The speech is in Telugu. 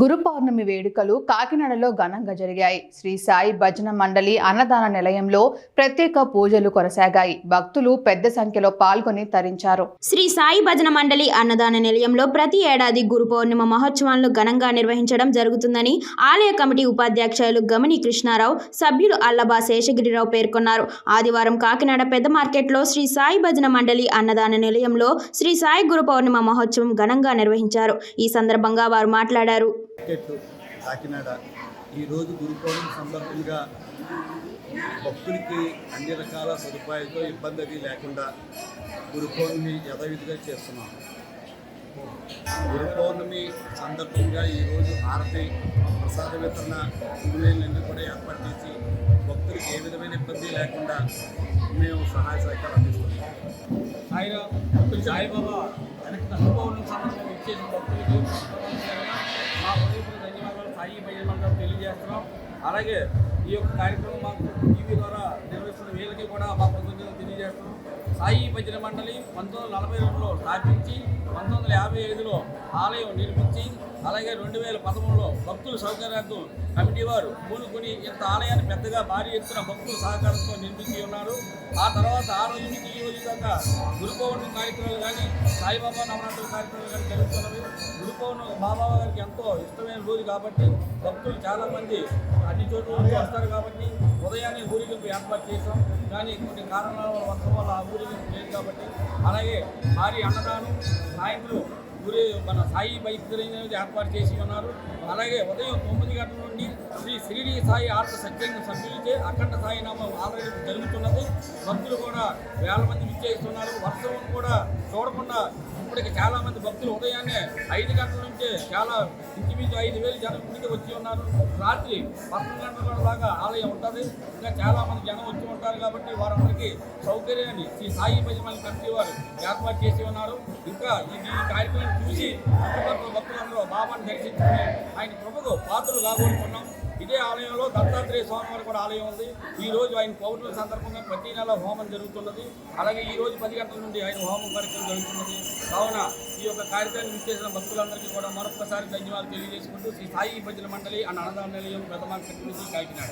గురు పౌర్ణమి వేడుకలు కాకినాడలో ఘనంగా జరిగాయి. శ్రీ సాయి భజన మండలి అన్నదాన నిలయంలో ప్రత్యేక పూజలు కొనసాగాయి. భక్తులు పెద్ద సంఖ్యలో పాల్గొని తరించారు. శ్రీ సాయి భజన మండలి అన్నదాన నిలయంలో ప్రతి ఏడాది గురు పౌర్ణిమ మహోత్సవాలను ఘనంగా నిర్వహించడం జరుగుతుందని ఆలయ కమిటీ ఉపాధ్యక్షులు గమని కృష్ణారావు సభ్యులు అల్లబా శేషగిరిరావు పేర్కొన్నారు. ఆదివారం కాకినాడ పెద్ద మార్కెట్లో శ్రీ సాయి భజన మండలి అన్నదాన నిలయంలో శ్రీ సాయి గురు పౌర్ణిమ మహోత్సవం ఘనంగా నిర్వహించారు. ఈ సందర్భంగా వారు మాట్లాడారు. మార్కెట్ కాకినాడ. ఈరోజు గురు సందర్భంగా భక్తులకి అన్ని రకాల సదుపాయాలతో ఇబ్బంది అది లేకుండా గురు యథావిధిగా చేస్తున్నాం. గురు సందర్భంగా ఈరోజు హారతి ప్రసాద వితరణ పువ్వులన్నీ కూడా ఏర్పాటు చేసి భక్తులకు ఏ విధమైన ఇబ్బంది లేకుండా మేము సహాయ సహకారం అందిస్తున్నాం. ఆయన సాయిబాబా వెనక్కి అనుభవం సందర్భంగా మండలం తెలియజేస్తున్నాం అలాగే ఈ యొక్క కార్యక్రమం మాకు టీవీ ద్వారా నిర్వహిస్తున్న వీళ్ళకి కూడా మా కృతజ్ఞతలు తెలియజేస్తున్నాం. సాయి భజన మండలి పంతొమ్మిది వందల నలభై రెండులో స్థాపించి పంతొమ్మిది వందల యాభై ఐదులో ఆలయం నిర్మించి అలాగే రెండు వేల పదమూడులో భక్తుల సౌకర్యార్థం కమిటీ వారు పూనుకుని ఇంత ఆలయాన్ని పెద్దగా భారీ ఎత్తున భక్తుల సహకారంతో నిర్మించి ఉన్నారు. ఆ తర్వాత ఆ రోజు నుంచి ఈ రోజు దాకా గురు పౌర్ణమి కార్యక్రమాలు కానీ సాయిబాబా నవరాత్రుల కార్యక్రమాలు కానీ జరుగుతున్నవి. గురు పౌర్ణమి బాబా గారికి ఎంతో ఇష్టమైన రోజు కాబట్టి భక్తులు చాలామంది అన్ని చోట్ల వస్తారు కాబట్టి ఉదయాన్నే ఊరేగింపు ఏర్పాటు చేశాం. కానీ కొన్ని కారణాల వల్ల వర్షం వల్ల ఆ ఊరేగింపు లేదు కాబట్టి అలాగే భారీ అన్నదానం నాయకులు ఊరి మన సాయి వైద్యులైనది ఏర్పాటు చేసి ఉన్నారు. అలాగే ఉదయం తొమ్మిది గంటల నుండి శ్రీ శ్రీడి సాయి ఆర్త సత్యంగా సభ్యులచే అఖండ సాయి నామం ఆల్రెడీ జరుగుతున్నది. భక్తులు కూడా వేల మంది విచ్చేస్తున్నారు. వర్షం కూడా చూడకుండా ఇప్పటికి చాలా మంది భక్తులు ఉదయాన్నే ఐదు గంటల నుంచే చాలా ఇంచుమించు ఐదు వేలు జనం ఇంటికి వచ్చి ఉన్నారు. రాత్రి పన్నెండు గంటల దాకా ఆలయం ఉంటుంది. ఇంకా చాలా మంది జనం వచ్చి ఉంటారు కాబట్టి వారందరికీ సౌకర్యాన్ని శ్రీ సాయి భజమల్ కమిటీ వారు ఏర్పాటు చేసి ఉన్నారు. ఇంకా ఈ ఈ కార్యక్రమం చూసి చుట్టుపక్కల భక్తులందరూ బాబాను దర్శించుకుని ఆయన కృపకు పాత్రలు కాబోతున్నాం ఇదే ఆలయంలో దత్తాత్రేయ స్వామి వారి కూడా ఆలయం ఉంది. ఈ రోజు ఆయన పౌర్ణమి సందర్భంగా ప్రతి నెల హోమం జరుగుతున్నది. అలాగే ఈ రోజు పది గంటల నుండి ఆయన హోమం కార్యక్రమం జరుగుతున్నది. కావున ఈ యొక్క కార్యక్రమాన్ని విచ్చేసిన భక్తులందరికీ కూడా మరొకసారి ధన్యవాదాలు తెలియజేసుకుంటూ శ్రీ సాయి భజన మండలి అండ్ అన్నదాన నిలయం పెద్ద కాకినాడ.